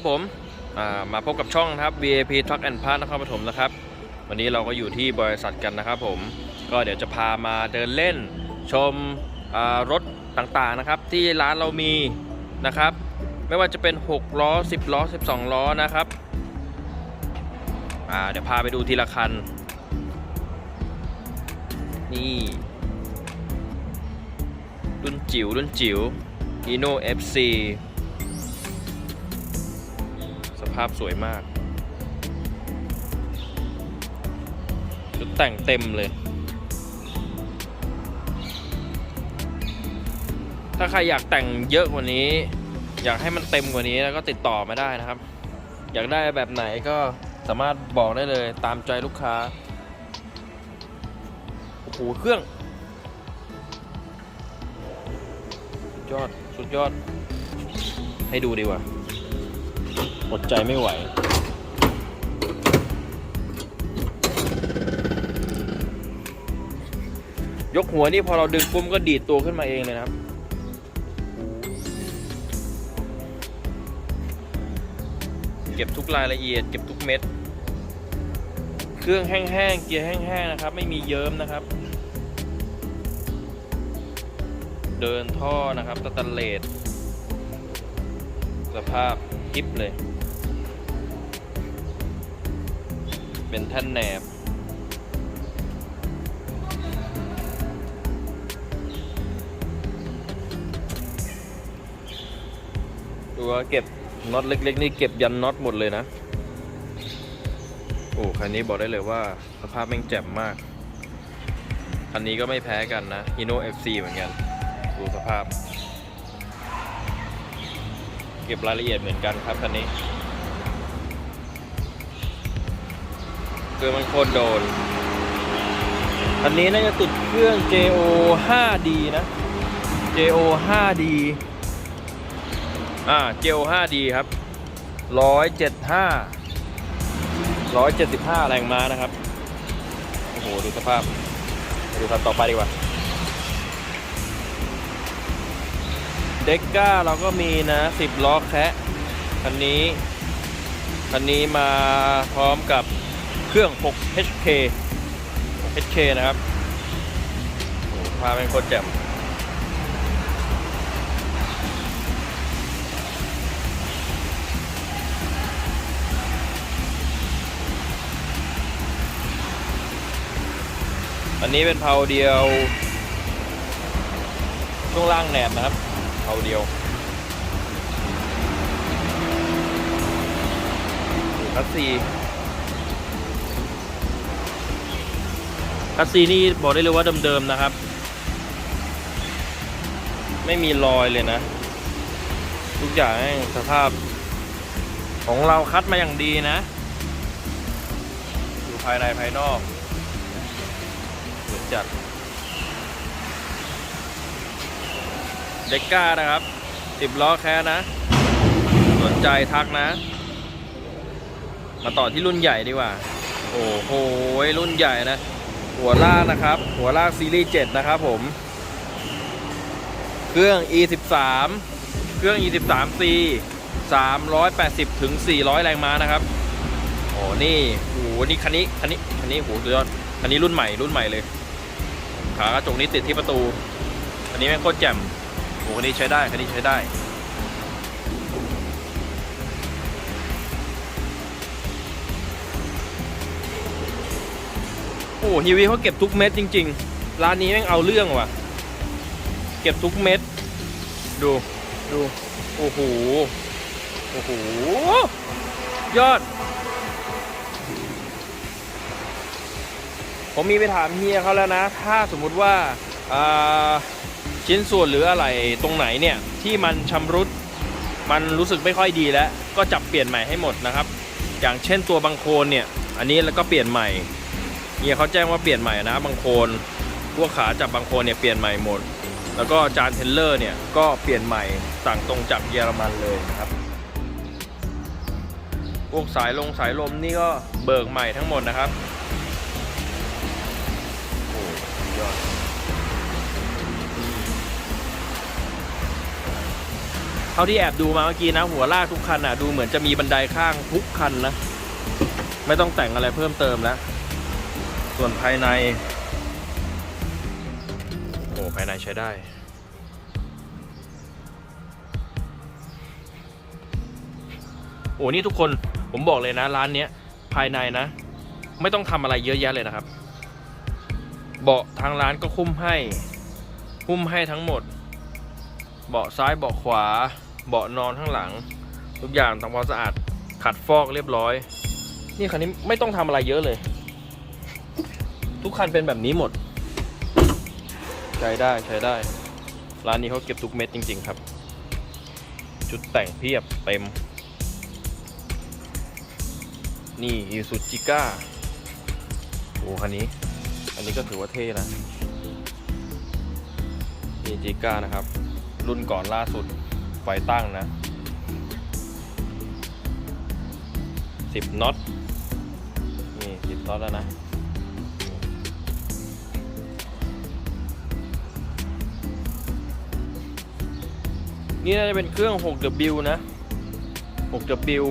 ครับผมามาพบกับช่องครับ VAP Truck and Parts นครปฐมนะครับ วันนี้เราก็อยู่ที่บริษัทกันนะครับผมก็เดี๋ยวจะพามาเดินเล่นชมรถต่างๆนะครับ ที่ร้านเรามีนะครับ ไม่ว่าจะเป็น 6 ล้อ 10 ล้อ 12 ล้อนะครับเดี๋ยวพาไปดูทีละคัน นี่รุ่นจิ๋วรุ่นจิ๋ว Hino FC าพสวยมาก ชุดแต่งเต็มเลย ถ้าใครอยากแต่งเยอะกว่านี้ อยากให้มันเต็มกว่านี้แล้วก็ติดต่อมาได้นะครับ อยากได้แบบไหนก็สามารถบอกได้เลยตามใจลูกค้า โอ้โห เครื่อง สุดยอด สุดยอด ให้ดูดีกว่า อดใจไม่ไหว ยกหัวนี่พอเราดึงปุ๊มก็ดีดตัวขึ้นมาเองเลยนะครับ เก็บทุกรายละเอียด เก็บทุกเม็ด เครื่องแห้งๆ เกียร์แห้งๆ นะครับ ไม่มีเยิ้มนะครับ เดินท่อนะครับสแตนเลสสภาพกิฟเลย เป็นแท่นแหนบ ดูว่าเก็บน็อตเล็กๆ นี่เก็บยันน็อตหมดเลยนะ โอ้คันนี้บอกได้เลยว่าสภาพแม่งแจ่มมาก คันนี้ก็ไม่แพ้กันนะ Hino FC เหมือนกัน ดูสภาพ เก็บรายละเอียดเหมือนกันครับคันนี้ คือมันโคตรโดนคันนี้น่าจะติดเครื่อง JO 5D นะ JO 5D อ่า JO 5D ครับ175 175แรงม้านะครับ โอ้โห ดูสภาพ ดูคันต่อไปดีกว่า เด็กก้าเราก็มีนะ10ล้อแคะคันนี้ คันนี้มาพร้อมกับ เครื่อง 6 HK 6 HK นะครับโอ้โหพาเป็นโคตรแจ่มอันนี้เป็นเพาเดียว ช่วงล่างแหนบนะครับเพาเดียวคัสซี คัสซีนี่บอกได้เลยว่าเดิมๆนะครับ ไม่มีรอยเลยนะ ทุกอย่างสภาพ ของเราคัดมาอย่างดีนะ ดูภายในภายนอกสวยจัดเด็กก้านะครับสิบล้อแค่นะ สนใจทักนะ มาต่อที่รุ่นใหญ่ดีกว่า โอ้โหรุ่นใหญ่นะ หัวลากนะครับ หัวลากซีรีส์7นะครับผม เครื่อง E13 เครื่อง E13C 380ถึง400 แรงม้านะครับโอ้นี่โอ้นี่คันนี้คันนี้คันนี้โหสุดยอดคันนี้รุ่นใหม่รุ่นใหม่เลย ขากระจกนี้ติดที่ประตู อันนี้แม่งโคตรแจ่มโอ้คันนี้ใช้ได้คันนี้ใช้ได้ โอ้ฮีวีเขาเก็บทุกเม็ดจริง ๆ ร้านนี้แม่งเอาเรื่องว่ะ เก็บทุกเม็ด ดูดู โอ้โห โอ้โห ยอด ผมมีไปถามเฮียเขาแล้วนะ ถ้าสมมุติว่าาชิ้นส่วนหรืออะไรตรงไหนเนี่ย ที่มันชำรุด มันรู้สึกไม่ค่อยดีแล้ว ก็จับเปลี่ยนใหม่ให้หมดนะครับ อย่างเช่นตัวบางโคลนเนี่ย อันนี้แล้วก็เปลี่ยนใหม่ เฮียเขาแจ้งว่าเปลี่ยนใหม่นะบางโคลนพวกขาจับบางโคลนเนี่ยเปลี่ยนใหม่หมด แล้วก็จานเทนเลอร์เนี่ยก็เปลี่ยนใหม่สั่งตรงจากเยอรมันเลยนะครับพวกสายลงสายลมนี่ก็เบิกใหม่ทั้งหมดนะครับโอ้ยอดพท่าที่แอบดูมาเมื่อกี้นะ หัวลากทุกคันอะดูเหมือนจะมีบันไดข้างทุกคันนะ ไม่ต้องแต่งอะไรเพิ่มเติมแล้ว ส่วนภายใน โอ้ภายในใช้ได้ โอ้นี่ทุกคนผมบอกเลยนะ ร้านเนี้ยภายในนะ ไม่ต้องทำอะไรเยอะแยะเลยนะครับ เบาะทางร้านก็คุ้มให้คุ้มให้ทั้งหมด เบาะซ้ายเบาะขวา เบาะนอนข้างหลัง ทุกอย่างทำความสะอาดขัดฟอกเรียบร้อย นี่คันนี้ไม่ต้องทำอะไรเยอะเลย ทุกคันเป็นแบบนี้หมด ใช้ได้ใช้ได้ ร้านนี้เขาเก็บทุกเม็ดจริง ๆ ครับ จุดแต่งเพียบเต็ม นี่อีซูจิก้าโอ้คันนี้ อันนี้ก็ถือว่าเท่นะนี่จิก้านะครับ รุ่นก่อนล่าสุดไฟตั้งนะ 10น็อตนี่10น็อตแล้วนะ นี่น่าจะเป็นเครื่อง 6W นะ 6W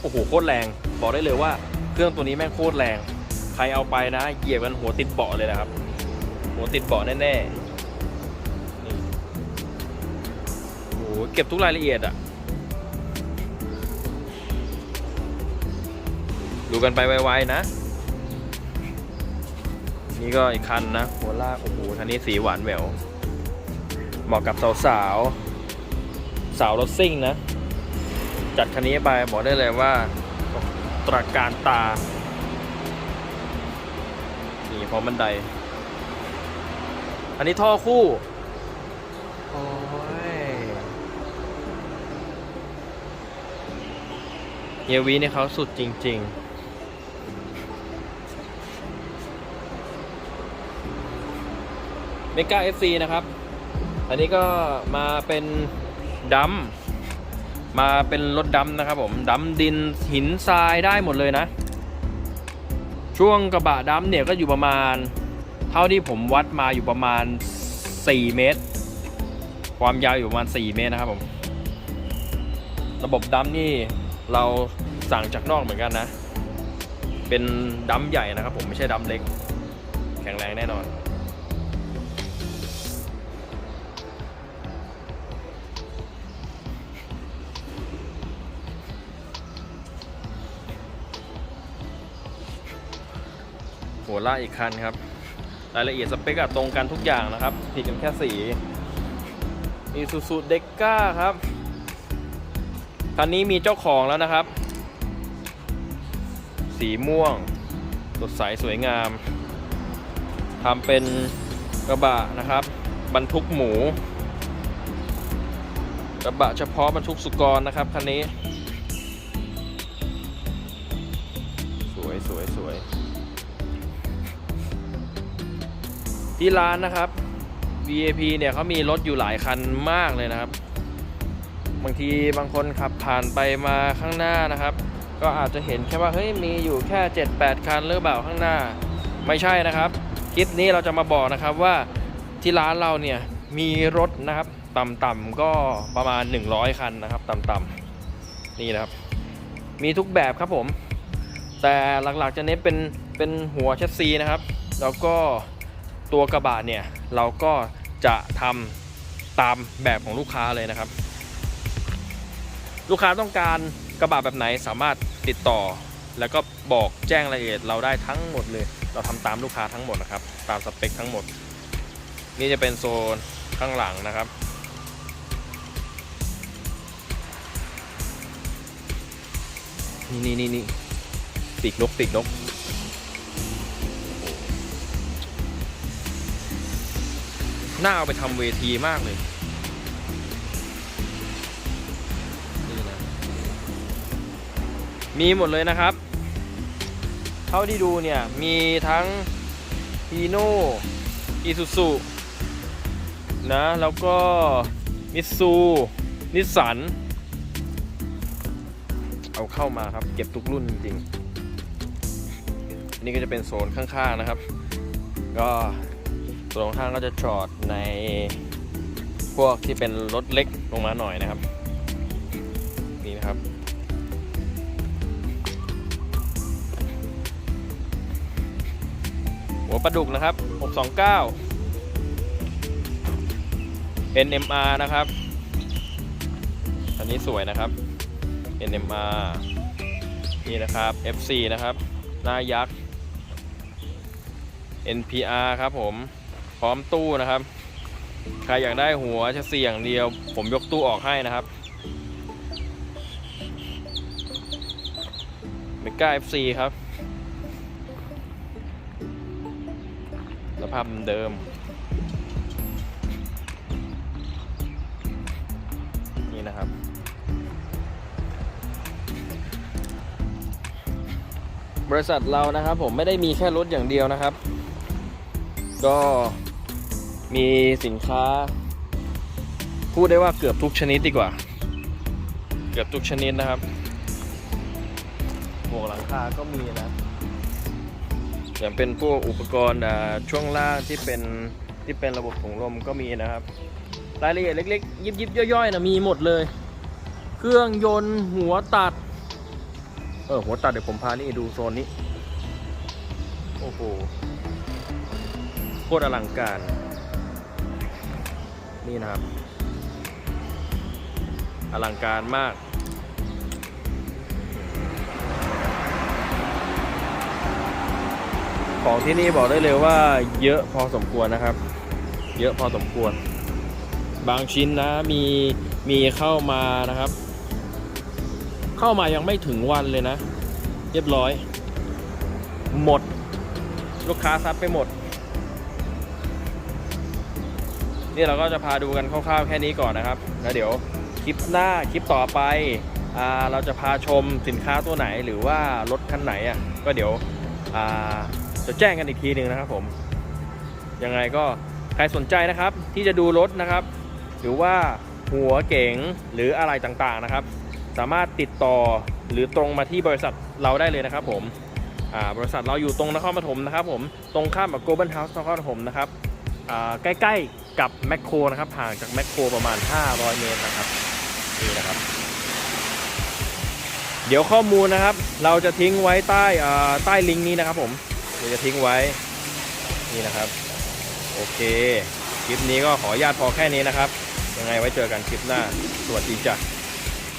โอ้โหโคตรแรง บอกได้เลยว่าเครื่องตัวนี้แม่งโคตรแรง ใครเอาไปนะ เหยียบกันหัวติดเบาะเลยนะครับ หัวติดเบาะแน่ๆนี่โอ้โหเก็บทุกรายละเอียดอะดูกันไปไวๆนะ นี่ก็อีกคันนะหัวลากโอ้โหทันนี้สีหวานแหวว เหมาะกับสาวสาวสาวรถซิ่งนะ จัดคันนี้ไปบอกได้เลยว่าตราการตา นี่พร้อมบันได อันนี้ท่อคู่โอ้ยเฮียวีนี่เขาสุดจริง ๆเมกา FC นะครับ อันนี้ก็มาเป็นดัมมาเป็นรถดำนะครับผมดำดินหินทรายได้หมดเลยนะ ช่วงกระบะดำเนี่ยก็อยู่ประมาณ เท่าที่ผมวัดมาอยู่ประมาณ 4 เมตร ความยาวอยู่ประมาณ 4 เมตรนะครับผม ระบบดำนี่เราสั่งจากนอกเหมือนกันนะ เป็นดำใหญ่นะครับผมไม่ใช่ดำเล็ก แข็งแรงแน่นอน หัวล่าอีกคันครับ รายละเอียดสเปคอะตรงกันทุกอย่างนะครับ ผิดกันแค่สีอีซูซูเด็กก้าครับคันนี้มีเจ้าของแล้วนะครับ สีม่วง สดใสสวยงามทำเป็นกระบะนะครับ บรรทุกหมู กระบะเฉพาะบรรทุกสุกรนะครับคันนี้ สวยสวยสวย ที่ร้านนะครับ VIP เนี่ยเขามีรถอยู่หลายคันมากเลยนะครับ บางทีบางคนขับผ่านไปมาข้างหน้านะครับ ก็อาจจะเห็นแค่ว่าเฮ้ยมีอยู่แค่ 7-8 คันหรือเปล่าข้างหน้า ไม่ใช่นะครับคลิปนี้เราจะมาบอกนะครับว่าที่ร้านเราเนี่ยมีรถนะครับต่ำๆก็ประมาณ 100 คันนะครับต่ำๆนี่นะครับ มีทุกแบบครับผม แต่หลักๆจะเน้นเป็นเป็นหัวแชสซีนะครับ แล้วก็ ตัวกระบะเนี่ยเราก็จะทำตามแบบของลูกค้าเลยนะครับ ลูกค้าต้องการกระบะแบบไหนสามารถติดต่อ แล้วก็บอกแจ้งรายละเอียดเราได้ทั้งหมดเลย เราทำตามลูกค้าทั้งหมดนะครับ ตามสเปคทั้งหมด นี่จะเป็นโซนข้างหลังนะครับนี่นี่นี่นี่ปีกนกปีกนก น่าเอาไปทำเวทีมากเลยนี่นะมีหมดเลยนะครับ เท่าที่ดูเนี่ย มีทั้งฮีโน่อีซูซูนะ แล้วก็มิตซูนิสสัน เอาเข้ามาครับ เก็บทุกรุ่นจริงๆนี่ก็จะเป็นโซนข้างๆนะครับ ก็ ส่วนข้างก็จะจอดในพวกที่เป็นรถเล็กลงมาหน่อยนะครับนี่นะครับ หัวปลาดุกนะครับ 629 NMR นะครับ อันนี้สวยนะครับ NMR นี่นะครับ FC นะครับ หน้ายักษ์ NPR ครับผม พร้อมตู้นะครับ ใครอยากได้หัวจะเสี่อย่างเดียว ผมยกตู้ออกให้นะครับเมกา FC ครับ สภาพเดิม นี่นะครับบริษัทเรานะครับผมไม่ได้มีแค่รถอย่างเดียวนะครับ ก็ มีสินค้า พูดได้ว่าเกือบทุกชนิดดีกว่า เกือบทุกชนิดนะครับหมวกหลังคาก็มีนะอย่างเป็นพวกอุปกรณ์อ่าช่วงล่างที่เป็นที่เป็นระบบถุงลมก็มีนะครับ รายละเอียดเล็กๆ ยิบยิบๆย่อยๆนะมีหมดเลย เครื่องยนต์หัวตัด เออหัวตัดเดี๋ยวผมพานี่ดูโซนนี้ โอ้โหโคตรอลังการ นี่นะครับ อลังการมาก ของที่นี่บอกได้เลยว่าเยอะพอสมควรนะครับ เยอะพอสมควร บางชิ้นนะมีมีเข้ามานะครับ เข้ามายังไม่ถึงวันเลยนะ เรียบร้อย หมด ลูกค้าซัดไปหมด นี่เราก็จะพาดูกันคร่าวๆแค่นี้ก่อนนะครับ แล้วเดี๋ยวคลิปหน้าคลิปต่อไปอเราจะพาชมสินค้าตัวไหนหรือว่ารถคันไหนอะก็เดี๋ยวจะแจ้งกันอีกทีหนึ่งนะครับผมยังไงก็ใครสนใจนะครับที่จะดูรถนะครับ หรือว่าหัวเก๋งหรืออะไรต่างๆนะครับ สามารถติดต่อหรือตรงมาที่บริษัทเราได้เลยนะครับผมบริษัทเราอยู่ตรงนครปฐมนะครับผมตรงข้ามกับ Global House นครปฐมนะครับ ใกล้ๆกับแมคโครนะครับห่างจากแมคโครประมาณ 500 เมตรนะครับนี่นะครับ เดี๋ยวข้อมูลนะครับ เราจะทิ้งไว้ใต้ใต้ลิงก์นี้นะครับผมเดี๋ยวจะทิ้งไว้นี่นะครับโอเคคลิปนี้ก็ขออนุญาตพอแค่นี้นะครับ ยังไงไว้เจอกันคลิปหน้า สวัสดีจ้ะ